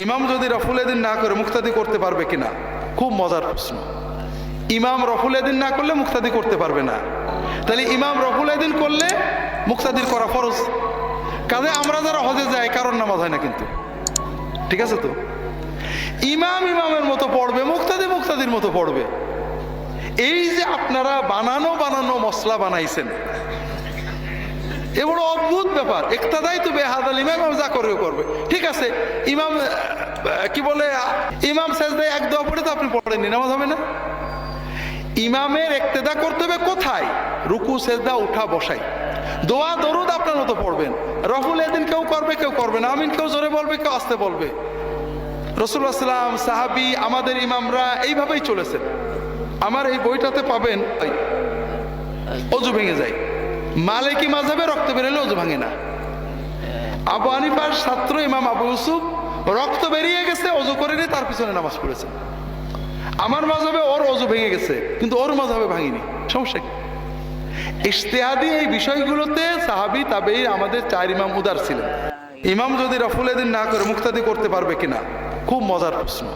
ইমাম যদি রফুল এদিন না করে মুক্তাদি করতে পারবে কিনা? খুব মজার প্রশ্ন। ইমাম রফুল এদিন না করলে মুক্তাদি করতে পারবে না। তাহলে ইমাম রফুল এদিন করলে মুক্তাদির করা ফরজ। কাজে আমরা যারা হজে যাই কারণ নামাজ হয় না কিন্তু। ঠিক আছে তো? ইমাম ইমামের মতো পড়বে, মুক্তাদি মুক্তাদির মতো পড়বে। এই যে আপনারা বানানো বানানো মশলা বানাইছেন এ বড় অদ্ভুত ব্যাপার। একতাদাই তো বেহাদাল, ইমাম যা করবে করবে। ঠিক আছে? ইমাম কি বলে ইমাম সেজদায় এক দোয়া পড়ে তো আপনি পড়েননি, নামাজ হবে না? ইমামের একতেদা করতে হবে কোথায়? রুকু, সেজদা, উঠা, বসাই। দোয়া, দরুদ আপনার মতো পড়বেন। রফুল এদিন কেউ করবে কেউ করবে না। আমিন কেউ জোরে বলবে, কেউ আসতে বলবে। রসুল্লাহ সাল্লাম সাহাবি, আমাদের ইমামরা এইভাবেই চলেছেন। আমার এই বইটাতে পাবেন অজু ভেঙে যায়। মালিকি মাঝাবে রক্ত বেরোলে অজু ভাঙে না। আবু হানিফার ছাত্র ইমাম আবু ইউসুফ রক্ত বেরিয়ে গেছে, অজু করে নিয়ে তার পিছনে নামাজ পড়েছে। আমার মাঝাবে ওর অজু ভেঙে গেছে, কিন্তু ওর মাঝাবে ভাঙিনি। সমস্যা কি? ইশতেহাদি এই বিষয়গুলোতে সাহাবি তাবেই আমাদের চার ইমাম উদার ছিলেন। ইমাম যদি রফুল এদিন না করে মুক্তাদি করতে পারবে কিনা, খুব মজার প্রশ্ন।